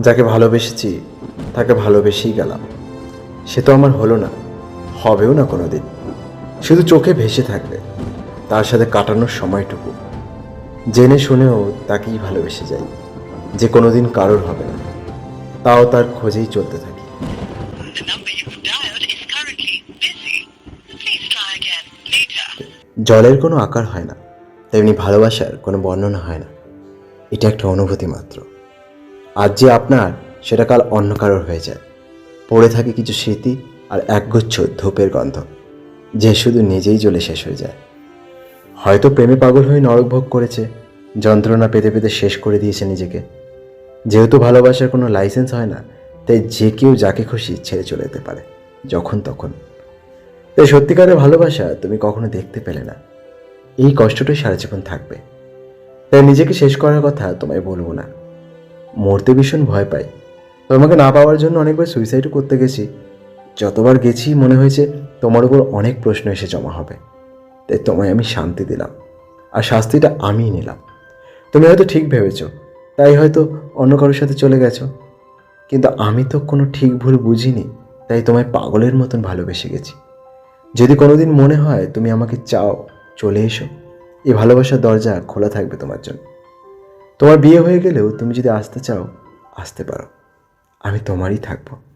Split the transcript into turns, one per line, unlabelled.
যাকে ভালোবেসেছি তাকে ভালোবেসেই গেলাম। সে তো আমার হলো না হবেও না কোনো দিন শুধু চোখে ভেসে থাকবে তার সাথে কাটানোর সময়টুকু। জেনে শুনেও তাকেই ভালোবেসে যাই যে কোনোদিন কারোর হবে না। তাও তার খোঁজেই চলতে থাকি. জলের কোনো আকার হয় না তেমনি ভালোবাসার কোনো বর্ণনা হয় না। এটা একটা অনুভূতি মাত্র। আজ যে আপনার, সেটা কাল অন্য কারোর হয়ে যায়। পড়ে থাকে কিছু স্মৃতি আর একগুচ্ছ ধূপের গন্ধ, যে শুধু নিজেই জ্বলে শেষ হয়ে যায়। হয়তো প্রেমে পাগল হয়ে নরক ভোগ করেছে, যন্ত্রণা পেতে পেতে শেষ করে দিয়েছে নিজেকে। যেহেতু ভালোবাসার কোনো লাইসেন্স হয় না, তাই যে কেউ যাকে খুশি ছেড়ে চলে যেতে পারে, যখন তখন। তাই সত্যিকারের ভালোবাসা তুমি কখনো দেখতে পেলে না। এই কষ্টটাই সারা জীবন থাকবে। তাই নিজেকে শেষ করার কথা তোমায় বলব না। মরতে ভীষণ ভয় পাই। তোমাকে না পাওয়ার জন্য অনেকবার সুইসাইডও করতে গেছি। যতবার গেছি, মনে হয়েছে তোমার উপর অনেক প্রশ্ন এসে জমা হবে। তাই তোমায় আমি শান্তি দিলাম আর শাস্তিটা আমিই নিলাম। তুমি হয়তো ঠিক ভেবেছো, তাই হয়তো অন্য কারোর সাথে চলে গেছো। কিন্তু আমি তো কোনো ঠিক ভুল বুঝিনি, তাই তোমায় পাগলের মতন ভালোবেসে গেছি। যদি কোনোদিন মনে হয় তুমি আমাকে চাও, চলে এসো। এই ভালোবাসার দরজা খোলা থাকবে তোমার জন্য। তোমার বিয়ে হয়ে গেলেও তুমি যদি আসতে চাও আসতে পারো। আমি তোমারই থাকব।